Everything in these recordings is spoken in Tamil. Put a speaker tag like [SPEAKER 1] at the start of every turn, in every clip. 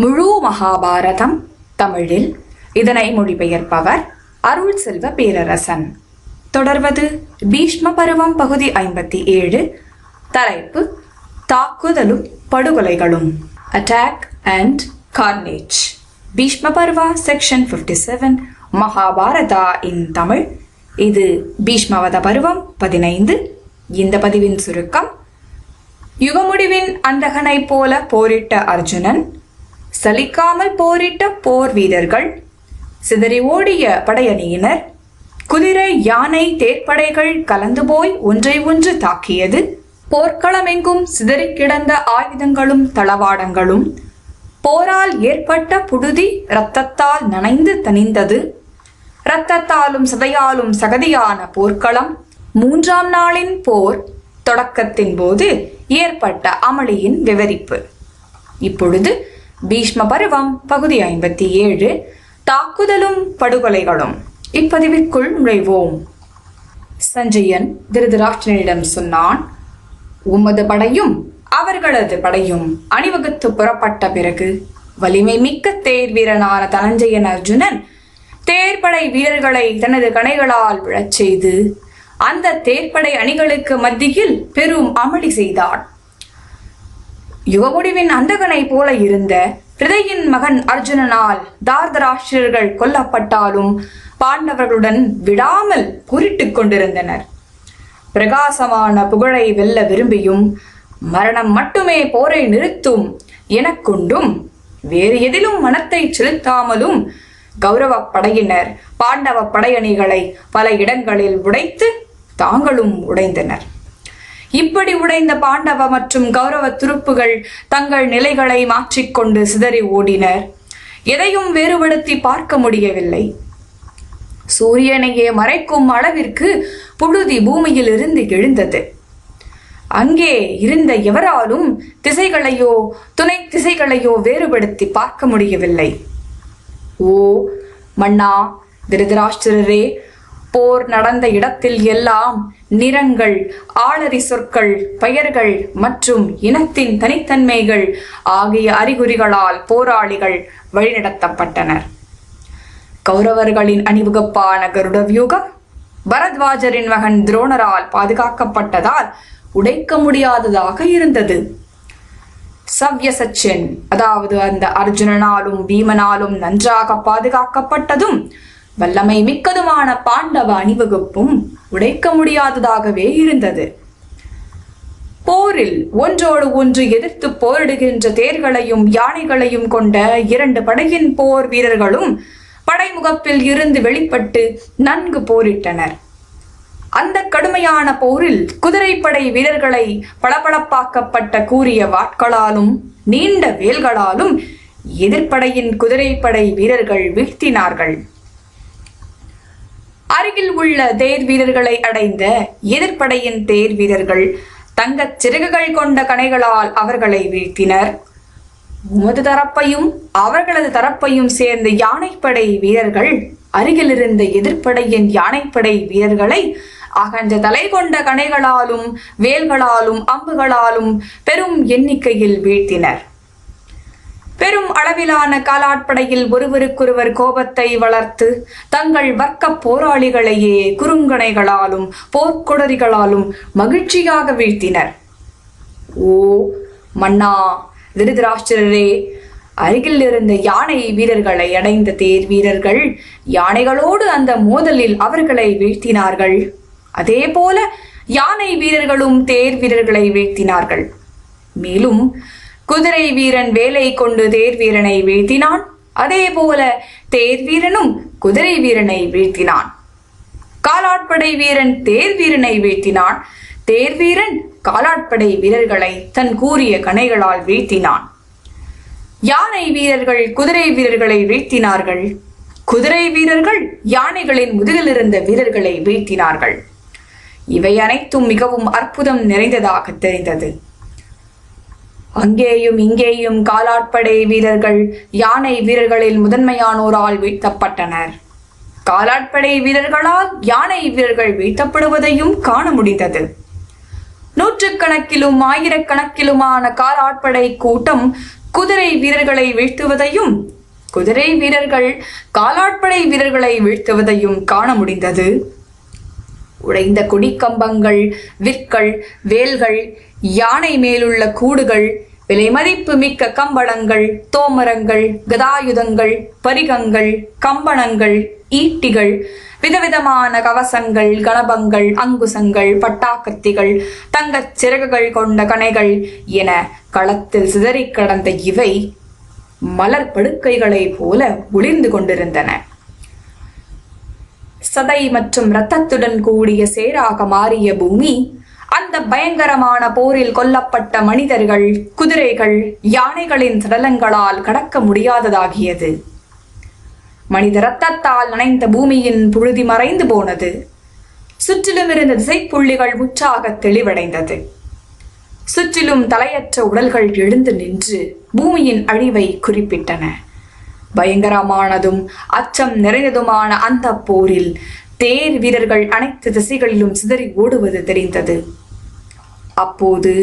[SPEAKER 1] முழு மகாபாரதம் தமிழில். இதனை மொழிபெயர்ப்பவர் அருள் செல்வ பேரரசன். தொடர்வது பீஷ்ம பருவம் பகுதி ஐம்பத்தி ஏழு. தலைப்பு தாக்குதலும் படுகொலைகளும். Attack and carnage Bhishma Parva section 57 seven Mahabharata in Tamil. இது பீஷ்மவத பருவம் பதினைந்து. இந்த பதிவின் சுருக்கம் யுகமுடிவின் அந்தகனைப் போல போரிட்ட அர்ஜுனன் சலிக்காமல் போரிட்ட போர் வீரர்கள் சிதறி ஓடிய படையணியினர் குதிரை யானை தேர்ப்படைகள் கலந்து போய் ஒன்றை ஒன்று தாக்கியது. போர்க்களமெங்கும் சிதறி கிடந்த ஆயுதங்களும் தளவாடங்களும் போரால் ஏற்பட்ட புழுதி இரத்தத்தால் நனைந்து தனிந்தது இரத்தத்தாலும் சதையாலும் சகதியான போர்க்களம் மூன்றாம் நாளின் போர் தொடக்கத்தின் போது ஏற்பட்ட அமளியின் விவரிப்பு. இப்பொழுது பீஷ்ம பருவம் பகுதி ஐம்பத்தி ஏழு. தாக்குதலும் படுகொலைகளும். இப்பதிவிற்குள் நுழைவோம். சஞ்சயன் திருதராஷ்டிரனிடம் சொன்னான் உமது படையும் அவர்களது படையும் அணிவகுத்து புறப்பட்ட பிறகு வலிமை மிக்க தேர் வீரனான தனஞ்சயன் அர்ஜுனன் தேர்ப்படை வீரர்களை தனது கணைகளால் விழச் செய்து அந்த தேர்ப்படை அணிகளுக்கு மத்தியில் பெரும் அமளி செய்தான் யுகமுடிவின் அந்தகனை போல இருந்த ஹிருதயின் மகன் அர்ஜுனனால் தார்தராஷ்டிரர்கள் கொல்லப்பட்டாலும் பாண்டவர்களுடன் விடாமல் குறிட்டுக் கொண்டிருந்தனர். பிரகாசமான புகழை வெல்ல விரும்பியும் மரணம் மட்டுமே போரை நிறுத்தும் எனக்கொண்டும் வேறு எதிலும் மனத்தை செலுத்தாமலும் கௌரவ படையினர் பாண்டவ படையணிகளை பல இடங்களில் உடைத்து தாங்களும் உடைந்தனர். இப்படி உடைந்த பாண்டவ மற்றும் கௌரவ துருப்புகள் தங்கள் நிலைகளை மாற்றிக்கொண்டு சிதறி ஓடினர். எதையும் வேறுபடுத்தி பார்க்க முடியவில்லை. சூரியனையே மறைக்கும் அளவிற்கு புழுதி பூமியில் இருந்து எழுந்தது. அங்கே இருந்த எவராலும் திசைகளையோ துணை திசைகளையோ வேறுபடுத்தி பார்க்க முடியவில்லை. ஓ மன்னா திருதராஷ்டிரரே போர் நடந்த இடத்தில் எல்லாம் நிறங்கள் ஆளறி சொற்கள் பெயர்கள் மற்றும் இனத்தின் தனித்தன்மைகள் ஆகிய அறிகுறிகளால் போராளிகள் வழிநடத்தப்பட்டனர். கௌரவர்களின் அணிவகுப்பான கருட வியூகம் பரத்வாஜரின் மகன் துரோணரால் பாதுகாக்கப்பட்டதால் உடைக்க முடியாததாக இருந்தது. சவ்யசச்சன் அதாவது அந்த அர்ஜுனனாலும் பீமனாலும் நன்றாக பாதுகாக்கப்பட்டதும் வல்லமை மிக்கதுமான பாண்டவ அணிவகுப்பும் உடைக்க முடியாததாகவே இருந்தது. போரில் ஒன்றோடு ஒன்று எதிர்த்து போரிடுகின்ற தேர்களையும் யானைகளையும் கொண்ட இரண்டு படையின் போர் வீரர்களும் படைமுகப்பில் இருந்து வெளிப்பட்டு நன்கு போரிட்டனர். அந்த கடுமையான போரில் குதிரைப்படை வீரர்களை பளபளப்பாக்கப்பட்ட கூறிய வாட்களாலும் நீண்ட வேல்களாலும் எதிர்ப்படையின் குதிரைப்படை வீரர்கள் வீழ்த்தினார்கள். அருகில் உள்ள தேர் வீரர்களை அடைந்த எதிர்ப்படையின் தேர் வீரர்கள் தங்கச் சிறகுகள் கொண்ட கணைகளால் அவர்களை வீழ்த்தினர். உமது தரப்பையும் அவர்களது தரப்பையும் சேர்ந்த யானைப்படை வீரர்கள் அருகில் இருந்த எதிர்ப்படையின் யானைப்படை வீரர்களை அகன்ற தலை கொண்ட கணைகளாலும் வேல்களாலும் அம்புகளாலும் பெரும் எண்ணிக்கையில் வீழ்த்தினர். பெரும் அளவிலான காலாட்படையில் ஒருவருக்கொருவர் கோபத்தை வளர்த்து தங்கள் வர்க்க போராளிகளையே குறுங்கணைகளாலும் போர்க்கொடரிகளாலும் மகிழ்ச்சியாக வீழ்த்தினர். ஓ மன்னா திருதராஷ்டிரரே அருகில் இருந்த யானை வீரர்களை அடைந்த தேர் வீரர்கள் யானைகளோடு அந்த மோதலில் அவர்களை வீழ்த்தினார்கள். அதே போல யானை வீரர்களும் தேர் வீரர்களை வீழ்த்தினார்கள். மேலும் குதிரை வீரன் வேலை கொண்டு தேர் வீரனை வீழ்த்தினான். அதே போல தேர் வீரனும் குதிரை வீரனை வீழ்த்தினான். காலாட்படை வீரன் தேர் வீரனை வீழ்த்தினான். தேர் வீரன் காலாட்படை வீரர்களை தன் கூறிய கணைகளால் வீழ்த்தினான். யானை வீரர்கள் குதிரை வீரர்களை வீழ்த்தினார்கள். குதிரை வீரர்கள் யானைகளின் முதுகில் இருந்த வீரர்களை வீழ்த்தினார்கள். இவை அனைத்தும் மிகவும் அற்புதம் நிறைந்ததாக தெரிந்தது. அங்கேயும் இங்கேயும் காலாட்படை வீரர்கள் யானை வீரர்களில் முதன்மையானோரால் வீழ்த்தப்பட்டனர். காலாட்படை வீரர்களால் யானை வீரர்கள் வீழ்த்தப்படுவதையும் காண முடிந்தது. நூற்றுக்கணக்கிலும் ஆயிரக்கணக்கிலுமான காலாட்படை கூட்டம் குதிரை வீரர்களை வீழ்த்துவதையும் குதிரை வீரர்கள் காலாட்படை வீரர்களை வீழ்த்துவதையும் காண முடிந்தது. உடைந்த கொடிக்கம்பங்கள் விற்கள் வேல்கள் யானை மேலுள்ள கூடுகள் விலைமதிப்பு மிக்க கம்பளங்கள் தோமரங்கள் கதாயுதங்கள் பரிகங்கள் கம்பணங்கள் ஈட்டிகள் விதவிதமான கவசங்கள் கணபங்கள் அங்குசங்கள் பட்டாக்கத்திகள் தங்கச் சிறகுகள் கொண்ட கணைகள் என களத்தில் சிதறிக் கடந்த இவை மலர் படுக்கைகளைப் போல ஒளிர்ந்து கொண்டிருந்தன. சதை மற்றும் இரத்தத்துடன் கூடிய சேராக மாறிய பூமி அந்த பயங்கரமான போரில் கொல்லப்பட்ட மனிதர்கள் குதிரைகள் யானைகளின் சடலங்களால் கடக்க முடியாததாகியது. மனித ரத்தத்தால் நனைந்த பூமியின் புழுதி மறைந்து போனது. சுற்றிலும் இருந்த திசைப்புள்ளிகள் முற்றாக தெளிவடைந்தது. சுற்றிலும் தலையற்ற உடல்கள் எழுந்து நின்று பூமியின் அழிவை குறிப்பிட்டன. பயங்கரமானதும் அச்சம் நிறைந்ததுமான அந்த போரில் தேர் வீரர்கள் அனைத்து திசைகளிலும் சிதறி ஓடுவது தெரிந்தது. அப்போது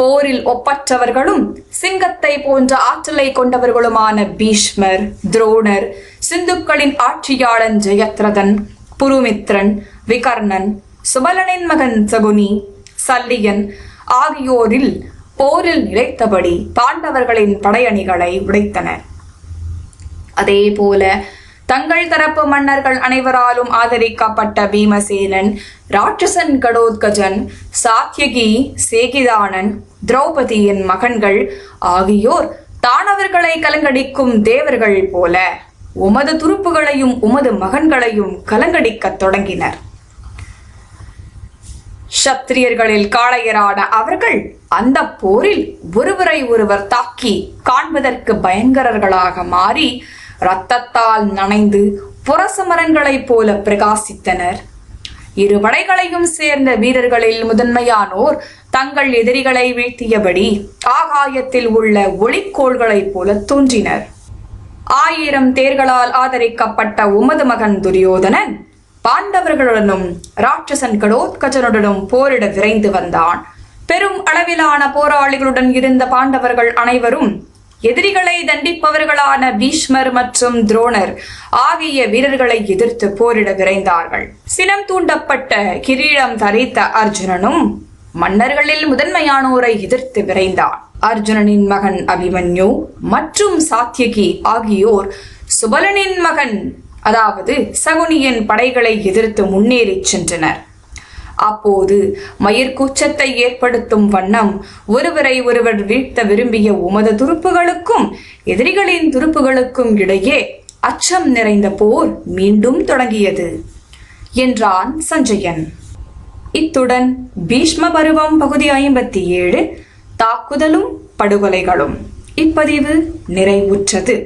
[SPEAKER 1] போரில் ஒப்பற்றவர்களும் சிங்கத்தை போன்ற ஆற்றலை கொண்டவர்களுமான பீஷ்மர் துரோணர் சிந்துக்களின் ஆட்சியாளன் ஜெயத்ரதன் புருமித்ரன் விகர்ணன் சுபலனின் மகன் சகுனி சல்லியன் ஆகியோரில் போரில் நிலைத்தபடி பாண்டவர்களின் படையணிகளை உடைத்தனர். அதே போல தங்கள் தரப்பு மன்னர்கள் அனைவராலும் ஆதரிக்கப்பட்ட பீமசேனன் ராட்சசன் கடோத்கஜன் சாத்யகி சேகிதானன் திரௌபதியின் மகன்கள் ஆகியோர் தானவர்களை கலங்கடிக்கும் தேவர்கள் போல உமது துருப்புகளையும் உமது மகன்களையும் கலங்கடிக்கத் தொடங்கினர். சத்திரியர்களில் காளையரான அவர்கள் அந்த போரில் ஒருவரை ஒருவர் தாக்கி காண்பதற்கு பயங்கரர்களாக மாறி இரத்தத்தால் நனைந்து புரசமரங்களைப் போல பிரகாசித்தனர். இரு படைகளையும் சேர்ந்த வீரர்களில் முதன்மையானோர் தங்கள் எதிரிகளை வீழ்த்தியபடி ஆகாயத்தில் உள்ள ஒளிக்கோள்களைப் போல தோன்றினர். ஆயிரம் தேர்களால் ஆதரிக்கப்பட்ட உமது மகன் துரியோதனன் பாண்டவர்களுடனும் ராட்சசன் கடோத்கஜனுடனும் போரிட விரைந்து வந்தான். பெரும் அளவிலான போராளிகளுடன் இருந்த பாண்டவர்கள் அனைவரும் எதிரிகளை தண்டிப்பவர்களான பீஷ்மர் மற்றும் துரோணர் ஆகிய வீரர்களை எதிர்த்து போரிட விரைந்தார்கள். சினம் தூண்டப்பட்ட கிரீடம் தரித்த அர்ஜுனனும் மன்னர்களில் முதன்மையானோரை எதிர்த்து விரைந்தான். அர்ஜுனனின் மகன் அபிமன்யு மற்றும் சாத்தியகி ஆகியோர் சுபலனின் மகன் அதாவது சகுனியின் படைகளை எதிர்த்து முன்னேறிச் சென்றனர். அப்போது மயிர்கூச்சத்தை ஏற்படுத்தும் வண்ணம் ஒருவரை ஒருவர் வீழ்த்த விரும்பிய உமது துருப்புகளுக்கும் எதிரிகளின் துருப்புகளுக்கும் இடையே அச்சம் நிறைந்த போர் மீண்டும் தொடங்கியது என்றான் சஞ்சயன். இத்துடன் பீஷ்ம பருவம் பகுதி ஐம்பத்தி ஏழு தாக்குதலும் படுகொலைகளும். இப்பதிவு நிறைவுற்றது.